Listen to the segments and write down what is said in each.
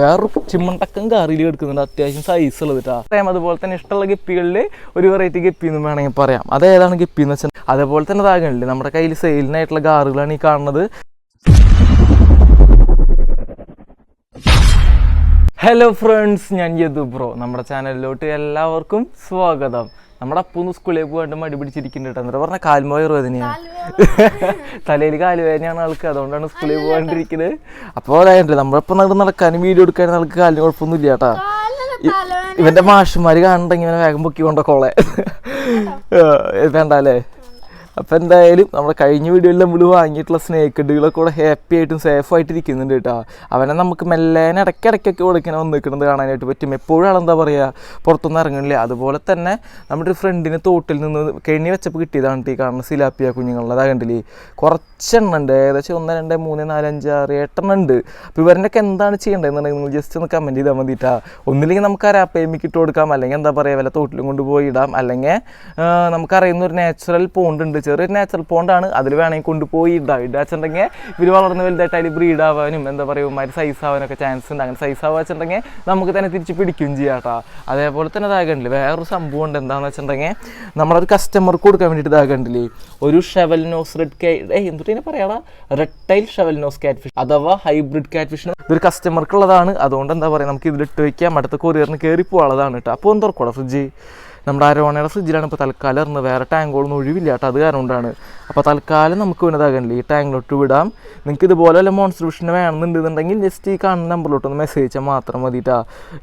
വേറൊരു ചിമ്മണ്ടക്കം കറിയിൽ എടുക്കുന്നുണ്ട്. അത്യാവശ്യം സൈസ് ഉള്ളത് കേട്ടോ പറയാം അതുപോലെ തന്നെ ഇഷ്ടമുള്ള ഗപ്പികളിൽ ഒരു വെറൈറ്റി ഗപ്പി എന്ന് വേണമെങ്കിൽ പറയാം. അത് ഏതാണ് ഗപ്പി എന്ന് വെച്ചാൽ അതേപോലെ തന്നെ താകണില്ലേ നമ്മുടെ കയ്യിൽ സെയിലിനായിട്ടുള്ള കാറുകളാണ് ഈ കാണുന്നത്. ഹലോ ഫ്രണ്ട്സ് ഞാൻ യദു ബ്രോ നമ്മുടെ ചാനലിലോട്ട് എല്ലാവർക്കും സ്വാഗതം. നമ്മുടെ അപ്പൂന്ന് സ്കൂളിൽ പോകാണ്ട് മടി പിടിച്ചിരിക്കുന്നുണ്ട് കേട്ടോ എന്നിട്ട് പറഞ്ഞ കാൽമോയർ വേദനയാണ് തലയിൽ കാലുവേദനയാണ് ആൾക്ക്. അതുകൊണ്ടാണ് സ്കൂളിൽ പോകാണ്ടിരിക്കുന്നത് അപ്പോൾ അതായത് നമ്മളിപ്പോൾ നട നടക്കാനും വീഡിയോ എടുക്കാനും ആൾക്ക് കാലിന് കുഴപ്പമൊന്നുമില്ല കേട്ടാ ഇവന്റെ മാഷന്മാര് കാണണ്ടെങ്കിൽ ഇവനെ വേഗം പൊക്കി കൊണ്ട കോളെ. വേണ്ട അല്ലേ അപ്പം എന്തായാലും നമ്മുടെ കഴിഞ്ഞ വീഡിയോയിൽ നമ്മൾ വാങ്ങിയിട്ടുള്ള സ്നേക്ക് ഡുകളൊക്കെ കൂടെ ഹാപ്പി ആയിട്ടും സേഫ് ആയിട്ട് ഇരിക്കുന്നുണ്ട് കേട്ടോ അവനെ നമുക്ക് മെല്ലേനെ ഇടയ്ക്കിടയ്ക്കൊക്കെ കൊടുക്കണം ഒന്ന് നിൽക്കുന്നത് കാണാനായിട്ട് പറ്റും. എപ്പോഴും ആളെന്താ പറയുക പുറത്തൊന്നും ഇറങ്ങണില്ല. അതുപോലെ തന്നെ നമ്മുടെ ഒരു ഫ്രണ്ടിന് തോട്ടിൽ നിന്ന് കെണി വെച്ചപ്പോൾ കിട്ടിയതാണ് ഈ കാണുന്ന സിലാപ്പിയ കുഞ്ഞുങ്ങളുടെ അതാ കണ്ടില്ലേ? കുറച്ചെണ്ണം ഉണ്ട്. ഏകദേശം ഒന്ന് രണ്ട് മൂന്ന് നാല് അഞ്ച് ആറ് എട്ടെണ്ണം ഉണ്ട്. അപ്പോൾ ഇവരിന്റെയൊക്കെ എന്താണ് ചെയ്യേണ്ടതെന്നുണ്ടെങ്കിൽ നിങ്ങൾ ജസ്റ്റ് ഒന്ന് കമന്റ് ചെയ്താൽ മതിട്ടാ ഒന്നില്ലെങ്കിൽ നമുക്ക് ആ രാപ്പേമിക്ക് ഇട്ട് കൊടുക്കാം. അല്ലെങ്കിൽ എന്താ പറയുക വല്ല തോട്ടിലും കൊണ്ടുപോയി ഇടാം. അല്ലെങ്കിൽ നമുക്കറിയുന്ന ഒരു നാച്ചുറൽ പോണ്ട് ഉണ്ട്. ചെറിയൊരു നാച്ചുറൽ പോണ്ടാണ് അതിൽ വേണമെങ്കിൽ കൊണ്ടുപോയി ഇടാം. വെച്ചിട്ടുണ്ടെങ്കിൽ ഇവർ വളർന്ന് വലുതായിട്ട് അതിൽ ബ്രീഡ് ആവാനും എന്താ പറയുക മാതിരി സൈസ് ആവാനൊക്കെ ചാൻസ് ഉണ്ട്. അങ്ങനെ സൈസ് ആവാച്ചുണ്ടെങ്കിൽ നമുക്ക് തന്നെ തിരിച്ച് പിടിക്കുകയും ചെയ്യാട്ടോ അതേപോലെ തന്നെ ഇതാകണ്ടില്ല വേറൊരു സംഭവം ഉണ്ട്. എന്താണെന്ന് വെച്ചിട്ടുണ്ടെങ്കിൽ നമ്മളൊരു കസ്റ്റമർക്ക് കൊടുക്കാൻ വേണ്ടിയിട്ട് ഇതാകണ്ടില്ലേ ഒരു ഷെവൽ നോസ് റെഡ് കേ ഏ എന്തുട്ടിനെ പറയാടാ? Red tail shovel nose cat fish അഥവാ ഹൈബ്രിഡ് കാറ്റ് ഫിഷ് ഇതൊരു കസ്റ്റമർക്കുള്ളതാണ് അതുകൊണ്ട് എന്താ പറയുക നമുക്ക് ഇതിലിട്ട് വയ്ക്കാം അടുത്ത കൊറിയറിന് കയറി പോകാനുള്ളതാണ് കേട്ടോ. അപ്പോൾ ഒന്ന് തുറക്കൂടാ ഫ്രിഡ്ജ് നമ്മുടെ അരോണയുടെ ഫ്രിഡ്ജിലാണ് ഇപ്പോൾ തൽക്കാലം ഇറങ്ങുന്നത്. വേറെ ടാങ്കുകളൊന്നും ഒഴിവില്ല കേട്ടോ. അത് കാരണം കൊണ്ടാണ്. അപ്പോൾ തൽക്കാലം നമുക്ക് വലുതാകണില്ല ഈ ടാങ്കിലോട്ട് വിടാം. നിങ്ങൾക്ക് ഇതുപോലെ വല്ല മോൺസ്റ്റർ വേണമെന്നുണ്ടെന്നുണ്ടെങ്കിൽ ജസ്റ്റ് ഈ കാണുന്ന നമ്പറിലോട്ട് ഒന്ന് മെസ്സേജ് അയച്ചാൽ മാത്രം മതിട്ടാ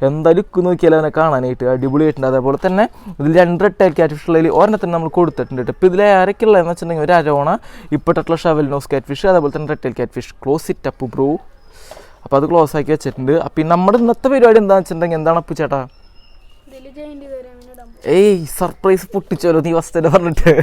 എന്താ ലുക്ക് നോക്കിയാലും അവനെ കാണാനായിട്ട് അടിപൊളിയായിട്ടുണ്ട്. അതേപോലെ തന്നെ ഇതിൽ രണ്ട് റെട്ടേൽ ക്യാറ്റ് ഫിഷുകളിൽ ഒരെണ്ണത്തിന് നമ്മൾ കൊടുത്തിട്ടുണ്ട് ഇപ്പോൾ ഇതിൽ ആരൊക്കെ ഉള്ളതെന്ന് വെച്ചിട്ടുണ്ടെങ്കിൽ ഒരു അരോണ ഇപ്പോഴത്തുള്ള ഷവൽ നോസ് ക്യാറ്റ് ഫിഷ് അതേപോലെ തന്നെ red tail cat fish close it up bro അപ്പോൾ അത് ക്ലോസ് ആക്കി വെച്ചിട്ടുണ്ട്. അപ്പോൾ നമ്മുടെ ഇന്നത്തെ പരിപാടി എന്താണെന്ന് വെച്ചിട്ടുണ്ടെങ്കിൽ എന്താണ് അപ്പു ചേട്ടാ? ഏയ് സർപ്രൈസ് പൊട്ടിച്ചോലോ നീ വസ്തു പറഞ്ഞിട്ട്.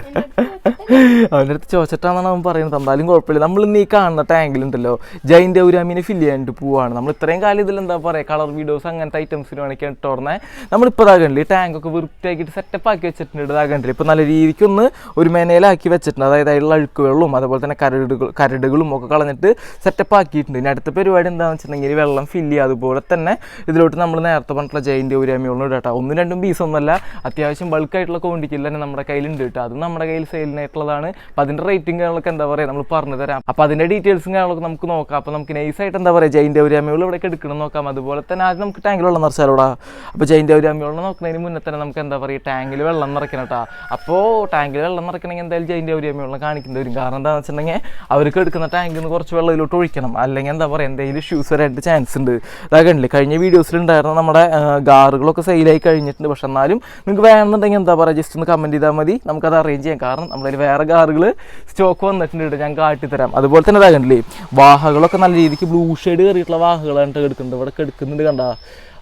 അവന്റെ അടുത്ത് ചോദിച്ചിട്ടാണെന്നാണ് അവൻ പറയുന്നത്. എന്തായാലും കുഴപ്പമില്ല. നമ്മൾ ഇന്ന് ഈ കാണുന്ന ടാങ്കിലുണ്ടല്ലോ ഒരു ഔരാമീനെ ഫില്ല് ചെയ്യാനായിട്ട് പോവാണ്. നമ്മൾ ഇത്രയും കാലം ഇതിൽ എന്താ പറയുക കളർ വീഡിയോസ് അങ്ങനത്തെ ഐറ്റംസിന് വേണമെങ്കിൽ ഇട്ടോർന്നെ നമ്മളിപ്പോൾ ഇതാകണ്ടില്ല ഈ ടാങ്കൊക്കെ വൃത്തിയാക്കിയിട്ട് സെറ്റപ്പ് ആക്കി വെച്ചിട്ടുണ്ട് ഇതാകണ്ടില്ല ഇപ്പോൾ നല്ല രീതിക്കൊന്ന് ഒരു മേനയിലാക്കി വെച്ചിട്ടുണ്ട്. അതായത് അതിലുള്ള അഴുക്ക് വെള്ളവും അതുപോലെ തന്നെ കരടുകൾ കരടുകളും ഒക്കെ കളഞ്ഞിട്ട് സെറ്റപ്പ് ആക്കിയിട്ടുണ്ട്. ഇനി അടുത്ത പരിപാടി എന്താണെന്ന് വെച്ചിട്ടുണ്ടെങ്കിൽ വെള്ളം ഫില്ല് ചെയ്യുക. അതുപോലെ തന്നെ ഇതിലോട്ട് നമ്മൾ നേരത്തെ പറഞ്ഞിട്ടുള്ള ജൈന്റെ ഔരാമികളും ഇടട്ടോ ഒന്നും രണ്ടും പീസൊന്നുമല്ല അത്യാവശ്യം ബൾക്കായിട്ടുള്ള ക്വാണ്ടിറ്റിയിൽ തന്നെ നമ്മുടെ കയ്യിലുണ്ട് കേട്ടോ. അത് നമ്മുടെ കയ്യിൽ സെയിലിനായിട്ടുള്ളതാണ് അപ്പോൾ അതിന്റെ റേറ്റിംഗ് കാര്യങ്ങളൊക്കെ എന്താ പറയുക നമ്മൾ പറഞ്ഞു തരാം. അപ്പോൾ അതിന്റെ ഡീറ്റെയിൽസും കാര്യങ്ങളൊക്കെ നമുക്ക് നോക്കാം. അപ്പോൾ നമുക്ക് നൈസായിട്ട് എന്താ പറയുക ജൈന്റെ ഔരാമികൾ ഇവിടെയൊക്കെ എടുക്കണം നോക്കാം. അതുപോലെ തന്നെ ആദ്യം നമുക്ക് ടാങ്കിൽ വെള്ളം നിറച്ചാലോടാ. അപ്പോൾ ജൈന്റെ അമ്മയോളം നോക്കുന്നതിന് മുന്നേ തന്നെ നമുക്ക് എന്താ പറയുക ടാങ്കിൽ വെള്ളം നിറയ്ക്കണം കേട്ടോ അപ്പോൾ ടാങ്കിൽ വെള്ളം നിറയ്ക്കണമെങ്കിൽ എന്തായാലും ജൈന്റെ അമ്മയോളം കാണിക്കേണ്ടി വരും. കാരണം എന്താണെന്ന് വെച്ചിട്ടുണ്ടെങ്കിൽ അവർക്ക് എടുക്കുന്ന ടാങ്കിൽ നിന്ന് കുറച്ച് വെള്ളത്തിലോട്ട് ഒഴിക്കണം. അല്ലെങ്കിൽ എന്താ പറയുക എന്തെങ്കിലും ഇഷ്യൂസ് വരാനായിട്ട് ചാൻസ് ഉണ്ട്. അതാകണ്ടില്ലേ കഴിഞ്ഞ വീഡിയോസിലുണ്ടായിരുന്ന നമ്മുടെ ഗാറുകളൊക്കെ സെയിലായി കഴിഞ്ഞിട്ടുണ്ട്. പക്ഷെ എന്നാലും നിങ്ങൾക്ക് വേണമെന്നുണ്ടെങ്കിൽ എന്താ പറയുക ജസ്റ്റ് ഒന്ന് കമന്റ് ചെയ്താൽ മതി. നമുക്കത് അറേഞ്ച് ചെയ്യാം. കാരണം നമ്മളതിൽ വേറെ കാറുകൾ സ്റ്റോക്ക് വന്നിട്ടുണ്ട് ഞാൻ കാട്ടിത്തരാം. അതുപോലെ തന്നെ ഇതാകണ്ടില്ലേ വാഹകളൊക്കെ നല്ല രീതിക്ക് ബ്ലൂ ഷെയ്ഡ് കയറിയിട്ടുള്ള വാഹകളാണ് എടുക്കുന്നുണ്ട് ഇവിടെ എടുക്കുന്നുണ്ട് കണ്ട.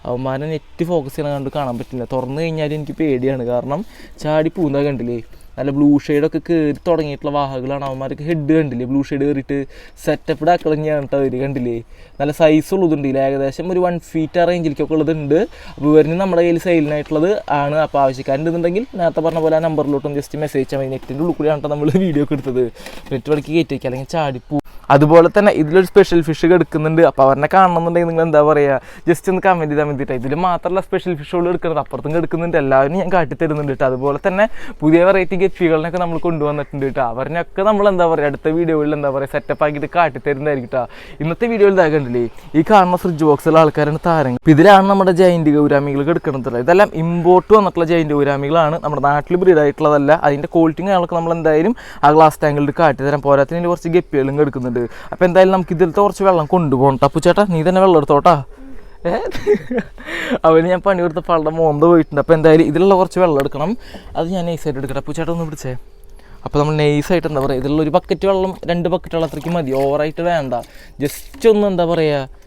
അവന്മാരെ നെറ്റ് ഫോക്കസ് ചെയ്യണ കണ്ട് കാണാൻ പറ്റില്ല. തുറന്നു കഴിഞ്ഞാൽ എനിക്ക് പേടിയാണ്. കാരണം ചാടി പൂന്താ കണ്ടില്ലേ. നല്ല ബ്ലൂ ഷെയ്ഡൊക്കെ കയറി തുടങ്ങിയിട്ടുള്ള വാഹകളാണ് അവന്മാർക്ക് ഹെഡ് കണ്ടില്ലേ? ബ്ലൂ ഷെയ്ഡ് കയറിയിട്ട് സെറ്റപ്പ് ആക്കളഞ്ഞാണ് കേട്ടോ അവർ കണ്ടില്ലേ? നല്ല സൈസ് ഇല്ല ഏകദേശം ഒരു വൺ ഫീറ്റ് ആ റേഞ്ചിലേക്കൊക്കെ ഉള്ളതുണ്ട്. അപ്പോൾ ഇവരിന് നമ്മുടെ കയ്യിൽ സെയിലിനായിട്ടുള്ളത് ആണ്. അപ്പോൾ ആവശ്യക്കാരുണ്ടെന്നുണ്ടെങ്കിൽ നേരത്തെ പറഞ്ഞ പോലെ ആ നമ്പറിലോട്ടും ജസ്റ്റ് മെസ്സേജ് ചെയ്യാൻ മതി. നെറ്റിന്റെ ഉള്ളിൽ കൂടിയാണ് നമ്മൾ വീഡിയോ ഒക്കെ എടുത്തത്. നെറ്റ് വർക്ക് കയറ്റി വയ്ക്കുക അല്ലെങ്കിൽ ചാടിപ്പൂ അതുപോലെ തന്നെ ഇതിലൊരു സ്പെഷ്യൽ ഫിഷ് എടുക്കുന്നുണ്ട്. അപ്പോൾ അവരെ കാണണമെന്നുണ്ടെങ്കിൽ നിങ്ങൾ എന്താ പറയുക ജസ്റ്റ് ഒന്ന് കമന്റ് ചെയ്താൽ മതിയിട്ട് ഇതിൽ മാത്രമല്ല സ്പെഷ്യൽ ഫിഷുകൾ എടുക്കുന്നത്. അപ്പുറത്തും എടുക്കുന്നുണ്ട്. എല്ലാവരും ഞാൻ കാട്ടി തരുന്നുണ്ട് കേട്ടോ അതുപോലെ തന്നെ പുതിയ വെറൈറ്റി ഗപ്പികളിനൊക്കെ നമ്മൾ കൊണ്ടുവന്നിട്ടുണ്ട് കേട്ടോ അവരിനൊക്കെ നമ്മൾ എന്താ പറയുക അടുത്ത വീഡിയോയിൽ എന്താ പറയുക സെറ്റപ്പ് ആക്കിയിട്ട് കാട്ടി തരുന്നതായിരിക്കും കേട്ടോ ഇന്നത്തെ വീഡിയോയിൽ ഇതാ കണ്ടില്ലേ? ഈ കാണുന്ന ഫ്രിഡ്ജ് ബോക്സിലുള്ള ആൾക്കാരാണ് താരങ്ങൾ. ഇതിലാണ് നമ്മുടെ ജൈന്റ് ഗൗരാമികൾ എടുക്കുന്നത് ഇതെല്ലാം ഇമ്പോർട്ട് വന്നിട്ടുള്ള ജൈന്റ് ഗൗരാമികളാണ്. നമ്മുടെ നാട്ടിൽ ബ്രീഡ് ആയിട്ടുള്ളതല്ല. അതിന്റെ ക്വാളിറ്റി കാര്യങ്ങളൊക്കെ നമ്മൾ എന്തായാലും ആ ഗ്ലാസ് ടാങ്കിൽ കാട്ടി തരാം പോരാത്തിന് കുറച്ച് ഗപ്പികളും എടുക്കുന്നുണ്ട് അപ്പോൾ എന്തായാലും നമുക്ക് ഇതിലത്തെ കുറച്ച് വെള്ളം കൊണ്ടുപോകണം. ടപ്പു ചേട്ടാ നീ തന്നെ വെള്ളം എടുത്തോട്ടാ? അവന് ഞാൻ പണി കൊടുത്ത പള്ളം മോന്ത പോയിട്ടുണ്ട്. അപ്പോൾ എന്തായാലും ഇതിലുള്ള കുറച്ച് വെള്ളം എടുക്കണം. അത് ഞാൻ നൈസായിട്ട് എടുക്കട്ടെ. അപ്പോൾ ചേട്ടാ ഒന്ന് പിടിച്ചേ. അപ്പോൾ നമ്മൾ നൈസായിട്ട് എന്താ പറയുക ഇതിലുള്ള ഒരു ബക്കറ്റ് വെള്ളം രണ്ട് ബക്കറ്റ് വെള്ളം അത്രയ്ക്ക് മതി. ഓവറായിട്ട് വേണ്ട. ജസ്റ്റ് ഒന്ന് എന്താ പറയുക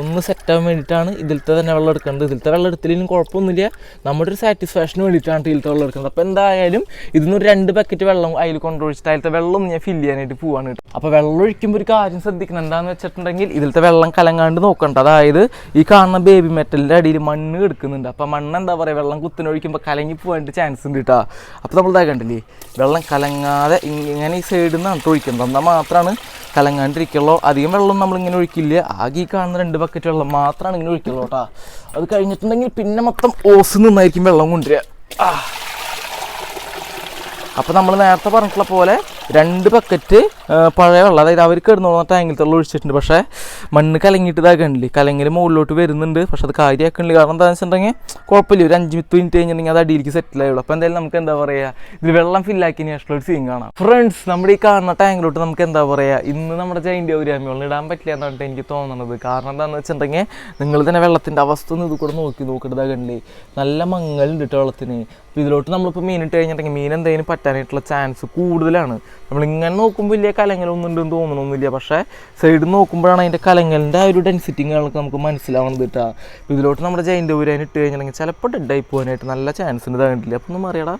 ഒന്ന് സെറ്റാകാൻ വേണ്ടിയിട്ടാണ് ഇതിലത്തെ തന്നെ വെള്ളം എടുക്കേണ്ടത്. ഇതിലത്തെ വെള്ളം എടുത്തില്ലെങ്കിലും കുഴപ്പമൊന്നുമില്ല. നമ്മുടെ ഒരു സാറ്റിസ്ഫാക്ഷന് വേണ്ടിയിട്ടാണ് ഇതിലത്തെ വെള്ളം എടുക്കുന്നത് അപ്പോൾ എന്തായാലും ഇതിന്ന് ഒരു രണ്ട് ബക്കറ്റ് വെള്ളം അതിൽ കൊണ്ടുവച്ചിട്ട് അതിലത്തെ വെള്ളം ഞാൻ ഫില്ല് ചെയ്യാനായിട്ട് പോവാണ് കേട്ടോ. അപ്പോൾ വെള്ളം ഒഴിക്കുമ്പോൾ ഒരു കാര്യം ശ്രദ്ധിക്കണം. എന്താണെന്ന് വെച്ചിട്ടുണ്ടെങ്കിൽ ഇതിലത്തെ വെള്ളം കലങ്ങാണ്ട് നോക്കണ്ട. അതായത് ഈ കാണുന്ന ബേബി മെറ്റലിന്റെ അടിയിൽ മണ്ണ് എടുക്കുന്നുണ്ട് അപ്പോൾ മണ്ണ് എന്താ പറയുക വെള്ളം കുത്തിനൊഴിക്കുമ്പോൾ കലങ്ങി പോകാനായിട്ട് ചാൻസ് ഉണ്ട് കേട്ടോ. അപ്പോൾ നമ്മൾ ഇതാ കണ്ടില്ലേ? വെള്ളം കലങ്ങാതെ ഇങ്ങനെ ഈ സൈഡിൽ നിന്നാണ് ഒഴിക്കുന്നത് എന്നാൽ മാത്രമാണ് കലങ്ങാണ്ടിരിക്കുള്ളൂ. അധികം വെള്ളം നമ്മളിങ്ങനെ ഒഴിക്കില്ല. ആകെ ഈ കാണുന്ന രണ്ട് ബക്കറ്റ് വെള്ളം മാത്രമാണ് ഇങ്ങനെ ഒഴിക്കുള്ളൂ കേട്ടോ അത് കഴിഞ്ഞിട്ടുണ്ടെങ്കിൽ പിന്നെ മൊത്തം ഓസ് നിന്നായിരിക്കും വെള്ളം കൊണ്ടുവരിക. അപ്പോൾ നമ്മൾ നേരത്തെ പറഞ്ഞിട്ടുള്ള പോലെ രണ്ട് ബക്കറ്റ് പഴയ വെള്ളം. അതായത് അവർ കിടന്നോളുന്ന ടാങ്കിലത്തെ വെള്ളം ഒഴിച്ചിട്ടുണ്ട്. പക്ഷേ മണ്ണ് കലങ്ങിയിട്ട് ഇതാക്കണില്ലേ കലങ്ങിൽ മുകളിലോട്ട് വരുന്നുണ്ട്. പക്ഷെ അത് കാര്യമാക്കണില്ല. കാരണം എന്താണെന്ന് വെച്ചിട്ടുണ്ടെങ്കിൽ കുഴപ്പമില്ല. ഒരു അഞ്ച് മിനിറ്റ് കഴിഞ്ഞിട്ടുണ്ടെങ്കിൽ അത് അടിയിലേക്ക് സെറ്റിൽ ആയുള്ളൂ അപ്പോൾ എന്തായാലും നമുക്ക് എന്താ പറയുക ഇതിൽ വെള്ളം ഫില്ലാക്കിയതിന് ശേഷമുള്ള ഒരു സീൻ കാണാം. ഫ്രണ്ട്സ് നമ്മുടെ ഈ കാണുന്ന ടാങ്കിലോട്ട് നമുക്ക് എന്താ പറയുക ഇന്ന് നമ്മുടെ ജൈന്റെ ഒരു വെള്ളം ഇടാൻ പറ്റില്ല എന്നാണ് എനിക്ക് തോന്നുന്നത് കാരണം എന്താണെന്ന് വെച്ചിട്ടുണ്ടെങ്കിൽ നിങ്ങൾ തന്നെ വെള്ളത്തിന്റെ അവസ്ഥ ഒന്ന് ഇത് കൂടെ നോക്കി നോക്കിയിട്ട് കണ്ടില്ലേ? നല്ല മങ്ങലുണ്ട് കേട്ടോ വെള്ളത്തിന്. അപ്പോൾ ഇതിലോട്ട് നമ്മളിപ്പോൾ മീൻ ഇട്ട് കഴിഞ്ഞിട്ടുണ്ടെങ്കിൽ മീൻ എന്തെങ്കിലും പറ്റാനായിട്ടുള്ള ചാൻസ് കൂടുതലാണ്. നമ്മളിങ്ങനെ നോക്കുമ്പോൾ വലിയ കലങ്ങലൊന്നും ഉണ്ടെന്ന് തോന്നണമൊന്നുമില്ല പക്ഷേ സൈഡിൽ നോക്കുമ്പോഴാണ് അതിന്റെ കലങ്ങലിന്റെ ആ ഒരു ഡെൻസിറ്റി കാര്യങ്ങളൊക്കെ നമുക്ക് മനസ്സിലാവുന്നത് കേട്ടോ. ഇതിലോട്ട് നമ്മുടെ ജൈന്റെ ഊരാൻ ഇട്ട് കഴിഞ്ഞിട്ടുണ്ടെങ്കിൽ ചിലപ്പോൾ ഡെഡായി പോകാനായിട്ട് നല്ല ചാൻസ് ഉണ്ട് ഇതാകണ്ടില്ല അപ്പോൾ ഒന്നും അറിയടാ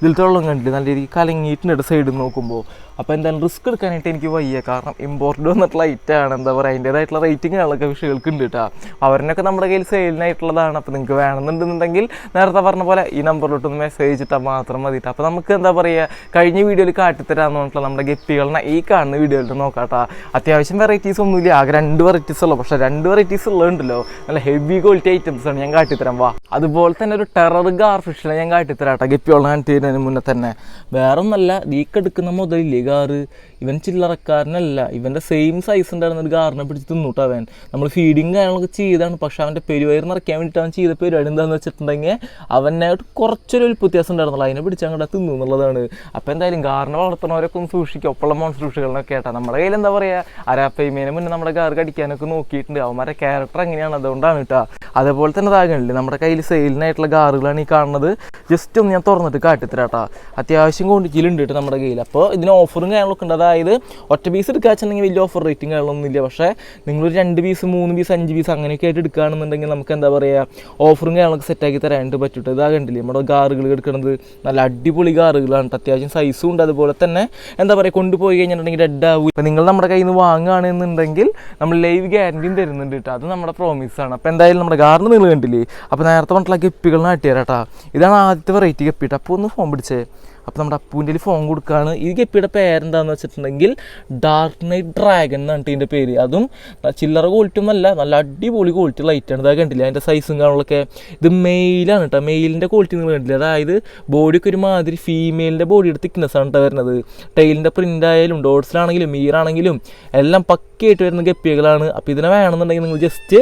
ഇതിലത്തെ വെള്ളം നല്ല രീതിക്ക് കലങ്ങിയിട്ടുണ്ട് സൈഡിൽ നോക്കുമ്പോൾ അപ്പോൾ എന്തായാലും റിസ്ക് എടുക്കാനായിട്ട് എനിക്ക് വയ്യ. കാരണം ഇമ്പോർട്ട് വന്നിട്ടുള്ള ഐറ്റമാണ് എന്താ പറയുക അതിന്റേതായിട്ടുള്ള റേറ്റിങ്ങുകളൊക്കെ വിഷയങ്ങൾക്ക് ഉണ്ട് കേട്ടോ അവരിനൊക്കെ നമ്മുടെ കയ്യിൽ സെയിലിനായിട്ടുള്ളതാണ് അപ്പോൾ നിങ്ങൾക്ക് വേണമെന്നുണ്ടെന്നുണ്ടെങ്കിൽ നേരത്തെ പറഞ്ഞ പോലെ ഈ നമ്പറിലോട്ടൊന്ന് മെസ്സേജ് ഇട്ടാൽ മാത്രം മതി അപ്പോൾ നമുക്ക് എന്താ പറയുക കഴിഞ്ഞ വീഡിയോയിൽ കാട്ടിത്തരാന്ന് പറഞ്ഞിട്ടുള്ള നമ്മുടെ ഗപ്പികളിനെ ഈ കാണുന്ന വീഡിയോയിൽ നോക്കാട്ടോ അത്യാവശ്യം വെറൈറ്റീസ് ഒന്നുമില്ല. ആകെ രണ്ട് വെറൈറ്റീസ് ഉള്ളൂ. പക്ഷേ രണ്ട് വെറൈറ്റീസ് ഉള്ളതുണ്ടല്ലോ. നല്ല ഹെവി ക്വാളിറ്റി ഐറ്റംസ് ആണ് ഞാൻ കാട്ടിത്തരാം വാ അതുപോലെ തന്നെ ഒരു ടെറർ ഗാർഫിഷിനെ ഞാൻ കാട്ടിത്തരാം കേട്ടോ ഗപ്പികളെ കാണിത്തരുന്നതിന് മുന്നേ തന്നെ. വേറെ ഒന്നല്ല ദീക്കെടുക്കുന്ന മുതലില്ലേ കാറ് ഇവൻ ചില്ലറക്കാരനല്ല. ഇവന്റെ സെയിം സൈസ് ഉണ്ടായിരുന്ന ഒരു കാറിനെ പിടിച്ച് തിന്നുട്ടോ അവൻ. നമ്മൾ ഫീഡിങ് കാര്യങ്ങളൊക്കെ ചെയ്താണ് പക്ഷേ അവന്റെ പെരുവയർ നിറയ്ക്കാൻ വേണ്ടിയിട്ട് അവൻ ചെയ്ത പരിപാടി എന്താണെന്ന് വെച്ചിട്ടുണ്ടെങ്കിൽ അവനായിട്ട് കുറച്ചൊരു വ്യത്യാസം ഉണ്ടായിരുന്നുള്ളൂ. അതിനെ പിടിച്ച് അങ്ങോട്ട് തിന്നു എന്നുള്ളതാണ്. അപ്പോൾ എന്തായാലും കാറിനെ വളർത്തുന്നവരൊക്കെ ഒന്ന് സൂക്ഷിക്കുക ഒപ്പമുള്ള മോൺസ്ട്രൂഷുകളൊക്കെ കേട്ടാ. നമ്മുടെ കയ്യിൽ എന്താ പറയുക അരാപ്പയ്മേനെ മുന്നേ നമ്മുടെ കാർ കടിക്കാനൊക്കെ നോക്കിയിട്ടുണ്ട്. അവന്മാരെ ക്യാരക്ടർ എങ്ങനെയാണ് അതുകൊണ്ടാണ് കേട്ടോ. അതേപോലെ തന്നെ ഇതാകണില്ലേ നമ്മുടെ കയ്യിൽ സെയിലിനായിട്ടുള്ള കാറുകളാണ് ഈ കാണുന്നത്. ജസ്റ്റ് ഒന്ന് ഞാൻ തുറന്നിട്ട് കാട്ടിത്തരാട്ടാ അത്യാവശ്യം ക്വാണ്ടിറ്റിയിലുണ്ട് കേട്ടോ നമ്മുടെ കയ്യിൽ. അപ്പോൾ ഇതിന് ഓഫറും കാര്യങ്ങളൊക്കെ ഉണ്ട്. അതായത് ഒറ്റ പീസ് എടുക്കാച്ചുണ്ടെങ്കിൽ വലിയ ഓഫർ റേറ്റിംഗ് കാര്യങ്ങളൊന്നും ഇല്ല. പക്ഷേ നിങ്ങളൊരു രണ്ട് പീസ് മൂന്ന് പീസ് അഞ്ച് പീസ് അങ്ങനെയൊക്കെ ആയിട്ട് എടുക്കുകയാണെന്നുണ്ടെങ്കിൽ നമുക്ക് എന്താ പറയുക ഓഫറും കാര്യങ്ങളൊക്കെ സെറ്റാക്കി തരാനായിട്ട് പറ്റൂട്ടോ. ഇതാ കണ്ടില്ലേ നമ്മുടെ ഗാറുകൾ എടുക്കുന്നത് നല്ല അടിപൊളി ഗാറുകളാണ്. അത്യാവശ്യം സൈസും ഉണ്ട്. അതുപോലെ തന്നെ എന്താ പറയുക കൊണ്ടുപോയി കഴിഞ്ഞിട്ടുണ്ടെങ്കിൽ ഡെഡ് ആവും. ഇപ്പം നിങ്ങൾ നമ്മുടെ കയ്യിൽ നിന്ന് വാങ്ങുകയാണെന്നുണ്ടെങ്കിൽ നമ്മൾ ലൈവ് ഗ്യാരണ്ടിയും തരുന്നുണ്ട് കേട്ടോ അത് നമ്മുടെ പ്രോമിസാണ് അപ്പോൾ എന്തായാലും നമ്മുടെ ഗാറിന് നിങ്ങൾ കണ്ടില്ലേ? അപ്പോൾ നേരത്തെ പറഞ്ഞിട്ടുള്ള ഗപ്പികൾ നാട്ടിയരാട്ടാ ഇതാണ് ആദ്യത്തെ വെറൈറ്റി ഗപ്പിട്ട് അപ്പോൾ ഒന്ന് പിടിച്ചേ. അപ്പോൾ നമ്മുടെ അപ്പൂന്റെ ഫോൺ കൊടുക്കുകയാണ് ഈ ഗപ്പിയുടെ പേരെന്താണെന്ന് വെച്ചിട്ടുണ്ടെങ്കിൽ ഡാർക്ക് നൈറ്റ് ഡ്രാഗൺ എന്നാണ് ഇതിന്റെ പേര്. അതും ചില്ലറ ക്വാളിറ്റി ഒന്നല്ല നല്ല അടിപൊളി ക്വാളിറ്റി ലൈറ്റാണ് ഇതാ കണ്ടില്ല? അതിന്റെ സൈസും കാണുള്ളൊക്കെ ഇത് മെയിലാണ് കേട്ടോ മെയിലിന്റെ ക്വാളിറ്റി നിങ്ങൾ കണ്ടില്ല? അതായത് ബോഡിയൊക്കെ ഒരുമാതിരി ഫീമെയിലിന്റെ ബോഡിയുടെ തിക്നെസ് ആണ് കേട്ടോ വരുന്നത്. ടൈലിന്റെ പ്രിന്റ് ആയാലും ഡോട്ട്സിലാണെങ്കിലും മീറാണെങ്കിലും എല്ലാം പക്കയായിട്ട് വരുന്ന ഗപ്പികളാണ്. അപ്പോൾ ഇതിനെ വേണമെന്നുണ്ടെങ്കിൽ നിങ്ങൾ ജസ്റ്റ്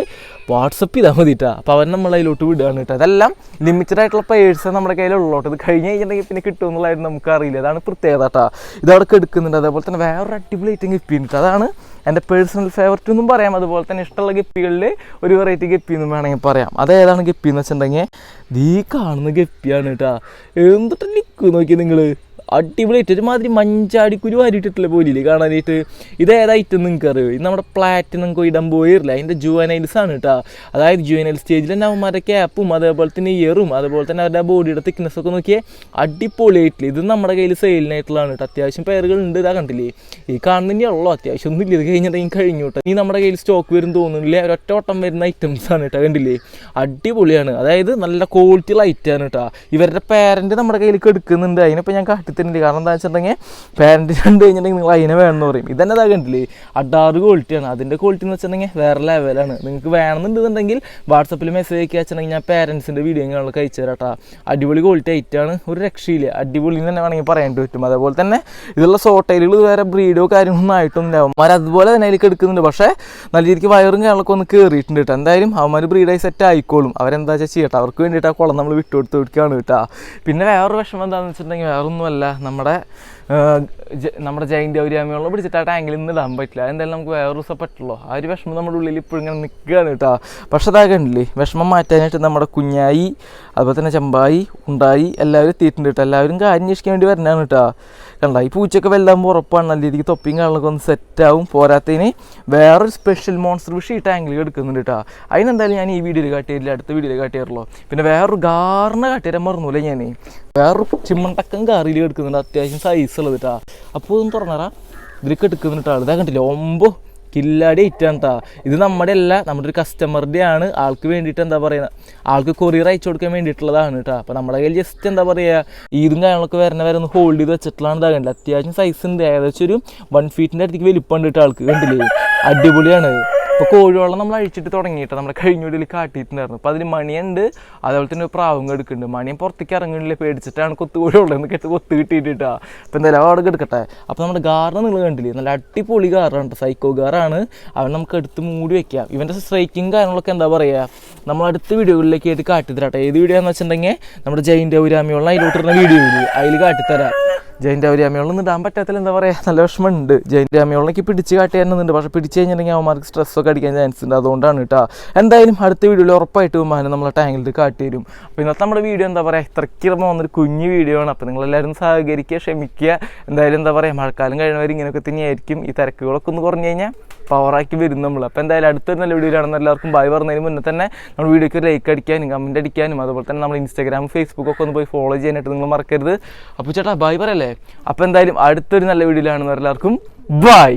വാട്സപ്പ് ചെയ്താൽ മതി കേട്ടോ അപ്പോൾ അവൻ നമ്മൾ അതിലോട്ട് വിടുകയാണ് കേട്ടോ അതെല്ലാം ലിമിറ്റഡ് ആയിട്ടുള്ള പേഴ്സ് നമ്മുടെ കയ്യിലുള്ളോട്ട് ഇത് കഴിഞ്ഞ് കഴിഞ്ഞിട്ടുണ്ടെങ്കിൽ പിന്നെ കിട്ടുമെന്നുള്ളതായിട്ട് നമുക്ക് അറിയില്ല അതാണ് പ്രത്യേകത കേട്ടോ ഇതവിടെ എടുക്കുന്നുണ്ട് അതേപോലെ തന്നെ വേറൊരു അടിപൊളി ഐറ്റം ഗപ്പിയുണ്ട് അതാണ് എന്റെ പേഴ്സണൽ ഫേവററ്റ് എന്നും പറയാം. അതുപോലെ തന്നെ ഇഷ്ടമുള്ള ഗപ്പികളിൽ ഒരു വെറൈറ്റി ഗപ്പി എന്നും വേണമെങ്കിൽ പറയാം. അതേതാണ് ഗപ്പി എന്ന് വെച്ചിട്ടുണ്ടെങ്കിൽ ഈ കാണുന്ന ഗപ്പിയാണ് കേട്ടോ എന്തിട്ട് നിൽക്കും നോക്കി നിങ്ങൾ അടിപൊളിയായിട്ട് ഒരുമാതിരി മഞ്ചാടിക്കുരു വാരിയിട്ടിട്ടില്ല പോലില്ലേ കാണാനായിട്ട്. ഇത് ഏതായിട്ട് നിങ്ങൾക്ക് അറിയോ? ഇത് നമ്മുടെ പ്ലാറ്റിനം കൊയിടം പോയില്ല? അതിന്റെ ജുവനൈൽസ് ആണ് കേട്ടോ അതായത് ജുവനൈൽ സ്റ്റേജിൽ തന്നെ അവന്മാരുടെ ക്യാപ്പും അതേപോലെ തന്നെ ഇയറും അതുപോലെ തന്നെ അവരുടെ ബോഡിയുടെ തിക്നെസ് ഒക്കെ നോക്കിയാൽ അടിപൊളിയായിട്ടില്ല. ഇത് നമ്മുടെ കയ്യിൽ സെയിലിനായിട്ടുള്ളതാണ് കേട്ടോ അത്യാവശ്യം പേരുകൾ ഉണ്ട് ഇതാ കണ്ടില്ലേ? ഈ കാണുന്നതിനുള്ളൂ അത്യാവശ്യം ഒന്നും ഇല്ല ഇത് കഴിഞ്ഞിട്ടുണ്ടെങ്കിൽ കഴിഞ്ഞു കേട്ടോ ഈ നമ്മുടെ കയ്യിൽ സ്റ്റോക്ക് വരും തോന്നുന്നില്ല? ഒരൊറ്റ ഓട്ടം വരുന്ന ഐറ്റംസ് ആണ് കേട്ടോ കണ്ടില്ലേ? അടിപൊളിയാണ്. അതായത് നല്ല ക്വാളിറ്റി ലൈറ്റ് ആണ് കേട്ടോ ഇവരുടെ പേരന്റ് നമ്മുടെ കയ്യിലേക്ക് എടുക്കുന്നുണ്ട്. അതിനിപ്പോൾ ഞാൻ കാട്ടിത്തരുന്നുണ്ട് കാരണം എന്താ വെച്ചിട്ടുണ്ടെങ്കിൽ പാരന്റ് കണ്ടു കഴിഞ്ഞിട്ടുണ്ടെങ്കിൽ നിങ്ങൾ അതിനെ വേണമെന്ന് പറയും. ഇതന്നെ ഇതാ കണ്ടില്ലേ? അഡാറ് ക്വാളിറ്റിയാണ് അതിന്റെ ക്വാളിറ്റി എന്ന് വെച്ചിട്ടുണ്ടെങ്കിൽ വേറെ ലെവലാണ് നിങ്ങൾക്ക് വേണമെന്നുണ്ടെന്നുണ്ടെങ്കിൽ വാട്സപ്പിൽ മെസ്സേജ് അയക്കുക വെച്ചിട്ടുണ്ടെങ്കിൽ ഞാൻ പാരൻസിന്റെ വീഡിയോ ഞങ്ങൾ അയച്ചു തരാം കേട്ടോ അടിപൊളി ക്വാളിറ്റി ആയിട്ടാണ് ഒരു രക്ഷയില്ല. അടിപൊളി തന്നെ വേണമെങ്കിൽ പറയാൻ പറ്റും. അതേപോലെ തന്നെ ഇതുള്ള സോട്ടൈലുകൾ വേറെ ബ്രീഡോ കാര്യങ്ങളൊന്നും ആയിട്ടൊന്നും അവന്മാർ അതുപോലെ തന്നെ അതിലേക്ക് എടുക്കുന്നുണ്ട്. പക്ഷേ നല്ല രീതിക്ക് വയറും കാര്യങ്ങളൊക്കെ ഒന്ന് കയറിയിട്ടുണ്ട് കേട്ടോ എന്തായാലും അവന്മാർ ബ്രീഡായി സെറ്റ് ആയിക്കോളും. അവരെന്താ വെച്ചാൽ ചെയ്യട്ടെ? അവർക്ക് വേണ്ടിയിട്ട് ആ കുളം നമ്മൾ വിട്ടുകൊടുത്ത് കൊടുക്കുകയാണ് കേട്ടോ പിന്നെ വേറൊരു വിഷമം എന്താണെന്ന് വെച്ചിട്ടുണ്ടെങ്കിൽ വേറൊന്നുമല്ല. നമ്മുടെ നമ്മുടെ ജയിൻ ഒരു അമ്മയോളം പിടിച്ചിട്ട് ആ ടാങ്കിൽ നിന്ന് ഇടാൻ പറ്റില്ല. എന്തായാലും നമുക്ക് വേറെ ദിവസം പറ്റുള്ളൂ. ആ ഒരു വിഷമം നമ്മുടെ ഉള്ളിൽ ഇപ്പോഴും ഇങ്ങനെ നിൽക്കുകയാണ് കേട്ടോ. പക്ഷെ അതാ കണ്ടില്ലേ വിഷമം മാറ്റാനായിട്ട് നമ്മുടെ കുഞ്ഞായി അതുപോലെ തന്നെ ചെമ്പായി ഉണ്ടായി എല്ലാവരും എത്തിയിട്ടുണ്ട് കേട്ടോ. എല്ലാവരും കാര്യം അന്വേഷിക്കാൻ വേണ്ടി വരുന്നതാണ് കേട്ടോ. കണ്ട ഈ പൂച്ചയൊക്കെ വെല്ലാൻ ഉറപ്പാണ്. നല്ല രീതിക്ക് തൊപ്പിയും കാര്യങ്ങളൊക്കെ ഒന്ന് സെറ്റാവും പോരാത്തതിന് വേറൊരു സ്പെഷ്യൽ മോൺസ്റ്റർ ഫിഷ് ഈ ടാങ്കിൽ എടുക്കുന്നുണ്ട് കേട്ടോ അതിനെന്തായാലും ഞാൻ ഈ വീഡിയോയിൽ കാട്ടിയില്ല അടുത്ത വീഡിയോയിൽ കാട്ടിയാറുള്ളൂ പിന്നെ വേറൊരു ഗാറിനെ കാട്ടിയാൽ മറന്നൂല ഞാൻ വേറൊരു ചിമ്മണ്ടക്കം കാറിൽ എടുക്കുന്നുണ്ട്. അത്യാവശ്യം സൈസ് ഉള്ളത് കേട്ടോ അപ്പോൾ ഒന്ന് തുറന്നറാ ഇതിലേക്ക് എടുക്കുന്നുണ്ട് ആൾ ഇതാ കണ്ടില്ല ഒമ്പോ കില്ലാടി ഇറ്റാണ് കേട്ടോ ഇത് നമ്മുടെ അല്ല നമ്മുടെ ഒരു കസ്റ്റമറുടെ ആണ്. ആൾക്ക് വേണ്ടിയിട്ട് എന്താ പറയുക ആൾക്ക് കൊറിയർ അയച്ചു കൊടുക്കാൻ വേണ്ടിയിട്ടുള്ളതാണ് കേട്ടോ അപ്പോൾ നമ്മുടെ കയ്യിൽ ജസ്റ്റ് എന്താ പറയുക ഈദും കാര്യങ്ങളൊക്കെ വരണ വരെ ഒന്ന് ഹോൾഡ് ചെയ്ത് വെച്ചിട്ടുള്ളതാണ് ഇതാ കണ്ടില്ല അത്യാവശ്യം സൈസ് ഉണ്ട്. ഏകദേശം ഒരു വൺ ഫീറ്റിന്റെ അടുത്തേക്ക് വലിപ്പം ഉണ്ട് കേട്ടോ ആൾക്ക്. കണ്ടില്ലേ? അടിപൊളിയാണ്. അപ്പോൾ കോഴിവെള്ളം നമ്മൾ അഴിച്ചിട്ട് തുടങ്ങിയിട്ട് നമ്മുടെ കഴിഞ്ഞ വീട്ടിൽ കാട്ടിയിട്ടുണ്ടായിരുന്നു. അപ്പോൾ അതിന് മണിയുണ്ട്. അതുപോലെ തന്നെ പ്രാവും എടുക്കുന്നുണ്ട്. മണിയും പുറത്തേക്ക് ഇറങ്ങുന്നില്ല പേടിച്ചിട്ടാണ് കൊത്തു കോഴിവെള്ളം എന്ന് കേട്ട് കൊത്ത് കിട്ടിയിട്ടാ അപ്പോൾ എന്തായാലും അവിടെ എടുക്കട്ടെ. അപ്പോൾ നമ്മുടെ ഗാറിന് നിങ്ങൾ കണ്ടില്ലേ? നല്ല അടിപൊളി ഗാറാണ് സൈക്കോ ഗാറാണ് അവൻ നമുക്ക് എടുത്ത് മൂടി വെക്കാം. ഇവന്റെ സ്ട്രൈക്കിങ് കാര്യങ്ങളൊക്കെ എന്താ പറയുക നമ്മൾ അടുത്ത വീഡിയോകളിലേക്ക് ആയിട്ട് കാട്ടിത്തരാട്ടെ ഏത് വീഡിയോ എന്ന് വെച്ചിട്ടുണ്ടെങ്കിൽ നമ്മുടെ ജയിന്റെ ഔരാമിയുള്ള അതിലോട്ടിരുന്ന വീഡിയോ അതിൽ കാട്ടിത്തരാം. ജയിന്റെ ഔരാമിയുള്ള ഇടാൻ പറ്റാത്തതിൽ എന്താ പറയുക നല്ല വിഷമമുണ്ട്. ജയിന്റെ അമ്മയോളൊക്കെ പിടിച്ച് കാട്ടി തരുന്നുണ്ട്. പക്ഷേ പിടിച്ച് കഴിഞ്ഞിട്ടുണ്ടെങ്കിൽ അവന്മാർക്ക് സ്ട്രെസ്സൊക്കെ അടിക്കാൻ ചാൻസ് ഉണ്ട്. അതുകൊണ്ടാണ് കേട്ടോ എന്തായാലും അടുത്ത വീഡിയോയിൽ ഉറപ്പായിട്ട് വിമാനം നമ്മളെ ടാങ്കിൽ കാട്ടി തരും. അപ്പോൾ ഇന്നത്തെ നമ്മുടെ വീഡിയോ എന്താ പറയുക ഇത്രയ്ക്ക് വന്നൊരു കുഞ്ഞു വീഡിയോ ആണ്. അപ്പോൾ നിങ്ങളെല്ലാവരും സഹകരിക്കുക ക്ഷമിക്കുക. എന്തായാലും എന്താ പറയുക മഴക്കാലം കഴിയുന്നവർ ഇങ്ങനെയൊക്കെ തന്നെയായിരിക്കും. ഈ തിരക്കുകളൊക്കെ ഒന്ന് കുറഞ്ഞു കഴിഞ്ഞാൽ പവറാക്കി വരും നമ്മൾ അപ്പോൾ എന്തായാലും അടുത്തൊരു നല്ല വീഡിയോ കാണുന്ന എല്ലാവർക്കും ബൈ പറഞ്ഞതിന് മുന്നേ തന്നെ നമ്മൾ വീഡിയോക്ക് ലൈക്ക് അടിക്കാനും കമന്റ് അടിക്കാനും അതുപോലെ തന്നെ നമ്മൾ ഇൻസ്റ്റാഗ്രാം ഫേസ്ബുക്ക് ഒക്കെ ഒന്ന് പോയി ഫോളോ ചെയ്യാനായിട്ട് നിങ്ങൾ മറക്കരുത്. അപ്പോൾ ചേട്ടാ ബൈ പറയല്ലേ? അപ്പോൾ എന്തായാലും അടുത്തൊരു നല്ല വീഡിയോ കാണുന്ന എല്ലാവർക്കും ബൈ